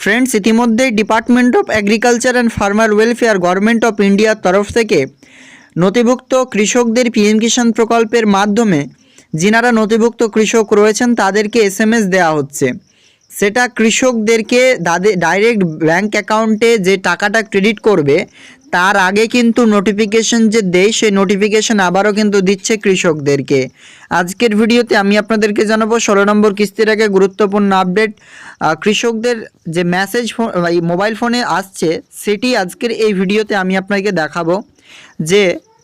Friends ইতিমধ্যে department of agriculture and farmer welfare government of ইন্ডিয়ার তরফ থেকে নথিভুক্ত কৃষকদের পিএম কিষাণ প্রকল্পের মাধ্যমে, যিনারা নথিভুক্ত কৃষক রয়েছেন, তাদেরকে এস দেওয়া হচ্ছে। সেটা কৃষকদেরকে তাদের ডাইরেক্ট ব্যাঙ্ক অ্যাকাউন্টে যে টাকাটা ক্রেডিট করবে, তার আগে কিন্তু নোটিফিকেশন যে দেয়, সেই নোটিফিকেশন আবারও কিন্তু দিচ্ছে কৃষকদেরকে। আজকের ভিডিওতে আমি আপনাদেরকে জানাব ষোলো নম্বর কিস্তির আগে গুরুত্বপূর্ণ আপডেট কৃষকদের যে মেসেজ মোবাইল ফোনে আসছে, সেটি আজকের এই ভিডিওতে আমি আপনাকে দেখাবো যে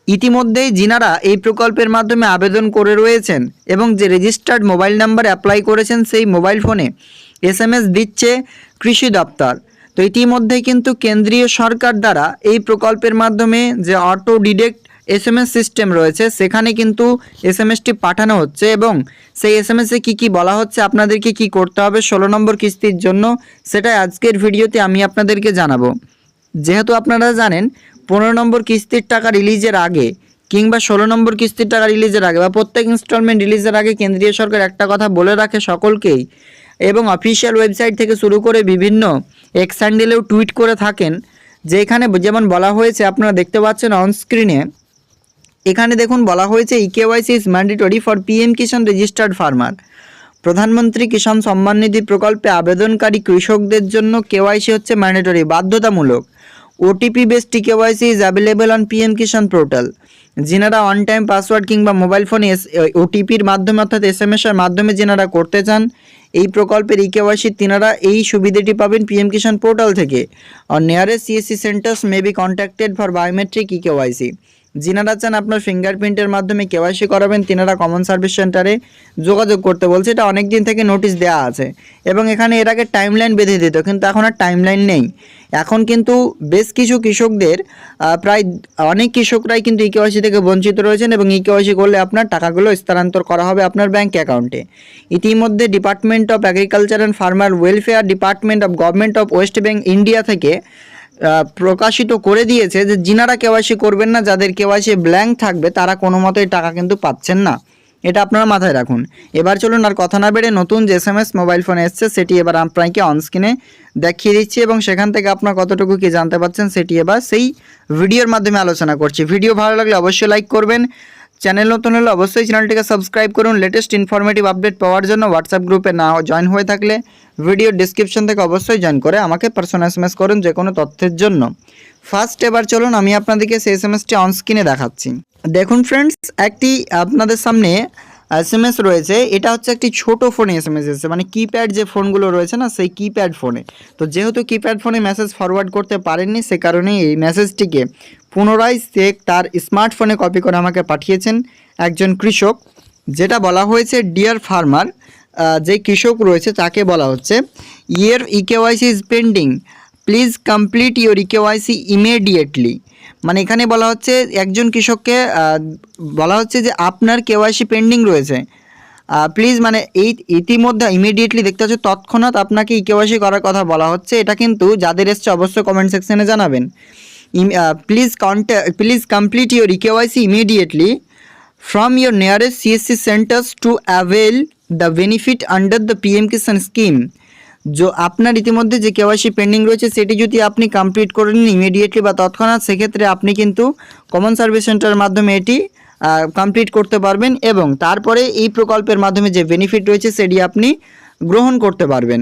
ইতিমধ্যেই যিনারা এই প্রকল্পের মাধ্যমে আবেদন করে রয়েছেন এবং যে রেজিস্টার্ড মোবাইল নাম্বার অ্যাপ্লাই করেছেন সেই মোবাইল ফোনে এস এম এস দিচ্ছে কৃষি দপ্তর। তো ইতিমধ্যেই কিন্তু কেন্দ্রীয় সরকার দ্বারা এই প্রকল্পের মাধ্যমে যে auto deduct S M S system রয়েছে, সেখানে কিন্তু এস এম এসটি পাঠানো হচ্ছে এবং সেই এস এম এসে কী কী বলা হচ্ছে, আপনাদেরকে কি করতে হবে, ষোলো নম্বর কিস্তির জন্য সেটাই আজকের ভিডিওতে আমি আপনাদেরকে জানাব। যেহেতু আপনারা জানেন, পনেরো নম্বর কিস্তির টাকা রিলিজের আগে কিংবা ষোলো নম্বর কিস্তির টাকা রিলিজের আগে বা প্রত্যেক ইনস্টলমেন্ট রিলিজের আগে কেন্দ্রীয় সরকার একটা কথা বলে রাখে সকলকেই এবং অফিসিয়াল ওয়েবসাইট থেকে শুরু করে বিভিন্ন এক্স হ্যান্ডেলেও টুইট করে থাকেন। যে এখানে যেমন বলা হয়েছে, আপনারা দেখতে পাচ্ছেন অনস্ক্রিনে এখানে দেখুন, বলা হয়েছে eKYC is mandatory for PM Kisan registered farmer Pradhan Mantri Kisan Samman নিধি প্রকল্পে আবেদনকারী কৃষকদের জন্য কেওয়াইসি হচ্ছে ম্যান্ডেটরি বাধ্যতামূলক। OTP based KYC is available on PM Kisan portal যিনারা অন টাইম পাসওয়ার্ড কিংবা মোবাইল ফোনে ওটিপির মাধ্যমে, অর্থাৎ এস এর মাধ্যমে যিনারা করতে চান এই প্রকল্পের ই তিনারা এই সুবিধাটি পাবেন পিএম কিষাণ পোর্টাল থেকে। আর nearest CSC centres may be contacted for biometric e KYC যিনারা চান আপনার ফিঙ্গারপ্রিন্টের মাধ্যমে কেওয়াইসি করাবেন, তিনারা কমন সার্ভিস সেন্টারে যোগাযোগ করতে বলছে। এটা অনেক দিন থেকে নোটিশ দেওয়া আছে। এবং এখানে এর আগে টাইমলাইন বেঁধে দিত, কিন্তু এখন আর টাইমলাইন নেই। এখন কিন্তু বেশ কিছু কৃষকদের প্রায় অনেক কৃষকরাই কিন্তু ই কেওয়াইসি থেকে বঞ্চিত রয়েছেন এবং ই কেওয়াইসি করলে আপনার টাকাগুলো স্থানান্তর করা হবে আপনার ব্যাংক অ্যাকাউন্টে ইতিমধ্যে department of agriculture and farmer welfare department of government of West Bengal India থেকে প্রকাশিত করে দিয়েছে যে যিনারা কেওয়াইসি করবেন না, যাদের কেওয়াইসি ব্ল্যাঙ্ক থাকবে, তারা কোনো মতেই টাকা কিন্তু পাচ্ছেন না। এটা আপনারা মাথায় রাখুন। এবার চলুন আর কথা না বেড়ে নতুন যে এস মোবাইল ফোনে এসছে, সেটি এবার আপনাকে অনস্ক্রিনে দেখিয়ে দিচ্ছি এবং সেখান থেকে আপনার কতটুকু কি জানতে পারছেন, সেটি এবার সেই ভিডিওর মাধ্যমে আলোচনা করছি। ভিডিও ভালো লাগলে অবশ্যই লাইক করবেন চ্যানেল নতুন হলে অবশ্যই চ্যানেলটিকে সাবস্ক্রাইব করুন। লেটেস্ট ইনফরমেটিভ আপডেট পাওয়ার জন্য হোয়াটসঅ্যাপ গ্রুপে না জয়েন হয়ে থাকলে ভিডিও ডিসক্রিপশন থেকে অবশ্যই জয়েন করে আমাকে পার্সোনাল এস করুন যে কোনো তথ্যের জন্য। ফার্স্ট এবার চলুন, আমি আপনাদেরকে সেই এস এম এসটি অন স্ক্রিনে দেখাচ্ছি। দেখুন ফ্রেন্ডস একটি আপনাদের সামনে এস রয়েছে, এটা হচ্ছে একটি ছোট ফোনে এস এম মানে কিপ্যাড যে ফোনগুলো রয়েছে না, সেই কিপ্যাড ফোনে। তো যেহেতু কিপ্যাড ফোনে মেসেজ ফরওয়ার্ড করতে পারেননি, সে কারণে এই মেসেজটিকে পুনরায় সে তার স্মার্টফোনে কপি করে আমাকে পাঠিয়েছেন একজন কৃষক। যেটা বলা হয়েছে ডিয়ার ফার্মার যে কৃষক রয়েছে, তাকে বলা হচ্ছে your eKYC is pending please complete your eKYC immediately মানে এখানে বলা হচ্ছে একজন কৃষককে বলা হচ্ছে যে আপনার কেওয়াইসি পেন্ডিং রয়েছে। প্লিজ মানে এই ইতিমধ্যে ইমিডিয়েটলি দেখতে হচ্ছে তৎক্ষণাৎ আপনাকে ই কেওয়াইসি করার কথা বলা হচ্ছে। এটা কিন্তু যাদের এসছে অবশ্যই কমেন্ট সেকশনে জানাবেন। Please contact please complete your e KYC immediately from your nearest CSC centers to avail the benefit under the PM Kisan scheme जो আপনার ইতিমধ্যে যে কেওয়াইসি পেন্ডিং রয়েছে সেটি যদি আপনি কমপ্লিট করে নিন ইমিডিয়েটলি বা তৎক্ষণাৎ সেক্ষেত্রে আপনি কিন্তু কমন সার্ভিস সেন্টারের মাধ্যমে এটি কমপ্লিট করতে পারবেন এবং তারপরে এই প্রকল্পের মাধ্যমে যে বেনিফিট রয়েছে সেটি আপনি গ্রহণ করতে পারবেন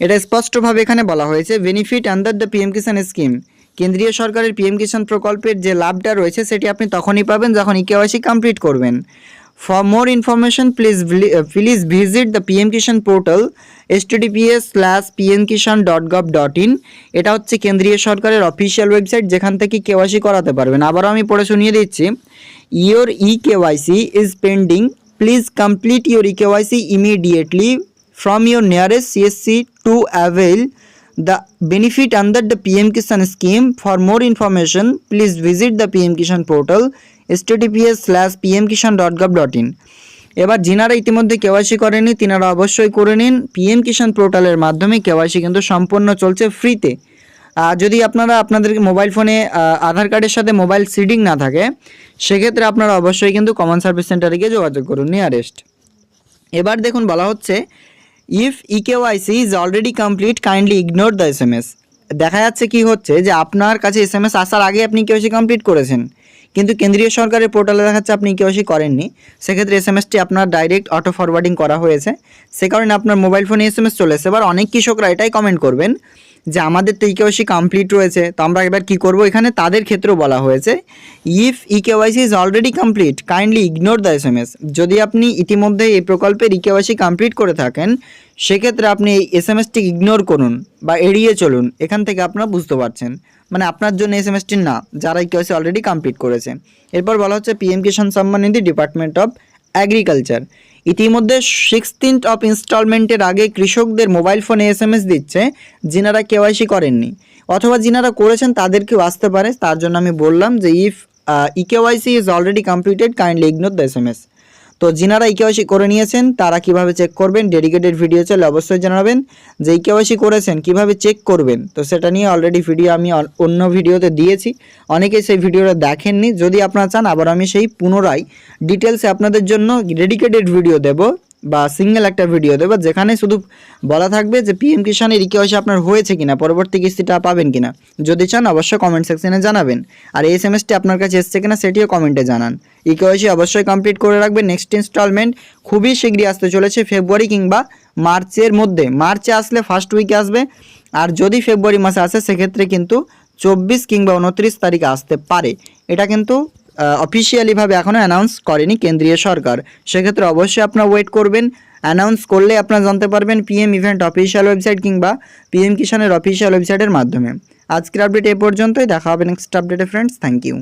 এটা স্পষ্টভাবে এখানে বলা হয়েছে benefit under the PM Kisan scheme কেন্দ্রীয় সরকারের পিএম কিষাণ প্রকল্পের যে লাভটা রয়েছে সেটি আপনি তখনই পাবেন যখন ইকেওয়াইসি কমপ্লিট করবেন। PM Kisan portal S TDPS slash PM Kisan dot gov dot in এটা হচ্ছে কেন্দ্রীয় সরকারের অফিসিয়াল ওয়েবসাইট যেখান থেকে কেওয়াইসি করাতে পারবেন। আবারও আমি পড়ে শুনিয়ে দিচ্ছি। Your e KYC is pending please complete your e KYC immediately from your nearest CSC to avail the benefit under the PM Kisan scheme. For more information, please visit the PM Kisan portal. Https slash pmkishan.gov.in এবার যিনারা ইতিমধ্যে KYC করেনি, তিনারা অবশ্যই করে নিন। PM কিষাণ পোর্টালের মাধ্যমে কেওয়াইসি কিন্তু সম্পূর্ণ চলছে ফ্রিতে। আর যদি আপনারা আপনাদের মোবাইল ফোনে আধার কার্ডের সাথে মোবাইল সিডিং না থাকে, সেক্ষেত্রে আপনারা অবশ্যই কিন্তু কমন সার্ভিস সেন্টারে গিয়ে যোগাযোগ করুন, নিয়ারেস্ট। এবার দেখুন, বলা হচ্ছে if e eKYC is already complete kindly ignore the S M S দেখা যাচ্ছে কি হচ্ছে যে আপনার কাছে এস এম এস আসার আগে আপনি কেওয়াইসি কমপ্লিট করেছেন। কিন্তু কেন্দ্রীয় সরকারের পোর্টালে দেখাচ্ছে আপনি কেওয়াইসি করেননি। সেক্ষেত্রে এস এম এসটি আপনার ডাইরেক্ট অটো ফরওয়ার্ডিং করা হয়েছে। সে কারণে আপনার মোবাইল ফোনে এস এম এস চলে এসে এবার অনেক কৃষকরা এটাই কমেন্ট করবেন যে, আমাদের তো ইকেওয়াইসি কমপ্লিট রয়েছে, তো আমরা এবার কী করব? এখানে তাদের ক্ষেত্রেও বলা হয়েছে if eKYC is already complete kindly ignore the S M S যদি আপনি ইতিমধ্যে এই প্রকল্পের ইকেওয়াইসি কমপ্লিট করে থাকেন, সেক্ষেত্রে আপনি এই এস এম এসটি ইগনোর করুন বা এড়িয়ে চলুন। এখান থেকে আপনারা বুঝতে পারছেন। মানে আপনার জন্য এম এসটি না যারা ইকেওয়াইসি অলরেডি কমপ্লিট করেছে। এরপর বলা হচ্ছে PM Kisan Samman Nidhi department of agriculture ইতিমধ্যে সিক্সটিন্থ অফ ইনস্টলমেন্টের আগে কৃষকদের মোবাইল ফোনে এস এম এস দিচ্ছে, যিনারা কেওয়াইসি করেননি। অথবা যিনারা করেছেন তাদেরকেও আসতে পারে, তার জন্য আমি বললাম যে if eKYC is already completed kindly ignore the S M S তো যিনারা ইকেওয়াইসি করে নিয়েছেন, তারা কীভাবে চেক করবেন? ডেডিকেটেড ভিডিও চলে অবশ্যই জানাবেন যে ইকেওয়াইসি করেছেন, কীভাবে চেক করবেন? তো সেটা নিয়ে অলরেডি ভিডিও আমি অন্য ভিডিওতে দিয়েছি। অনেকেই সেই ভিডিওটা দেখেননি। যদি আপনারা চান, আবার আমি সেই পুনরায় ডিটেলসে আপনাদের জন্য ডেডিকেটেড ভিডিও দেব। বা সিঙ্গেল একটা ভিডিও দেবো যেখানে শুধু বলা থাকবে যে পি পিএম কিষানের ইকেওয়াইসি আপনার হয়েছে কিনা, পরবর্তী কিস্তিটা পাবেন কিনা। যদি চান অবশ্যই কমেন্ট সেকশনে জানাবেন। আর এই এসএমএসটি আপনার কাছে এসছে কিনা সেটিও কমেন্টে জানান। ইকেওয়াইসি অবশ্যই কমপ্লিট করে রাখবেন। নেক্সট ইনস্টলমেন্ট খুবই শীঘ্রই আসতে চলেছে ফেব্রুয়ারি কিংবা মার্চের মধ্যে। মার্চে আসলে ফার্স্ট উইকে আসবে। আর যদি ফেব্রুয়ারি মাসে আসে, সেক্ষেত্রে কিন্তু চব্বিশ কিংবা উনত্রিশ তারিখে আসতে পারে। এটা কিন্তু অফিসিয়ালিভাবে এখনও অ্যানাউন্স করেনি কেন্দ্রীয় সরকার। সেক্ষেত্রে অবশ্যই আপনারা ওয়েট করবেন। অ্যানাউন্স করলে আপনারা জানতে পারবেন পিএম ইভেন্ট অফিসিয়াল ওয়েবসাইট কিংবা পিএম কিষানের অফিসিয়াল ওয়েবসাইটের মাধ্যমে। আজকের আপডেট এ পর্যন্তই। দেখা হবে নেক্সট আপডেটে ফ্রেন্ডস থ্যাংক ইউ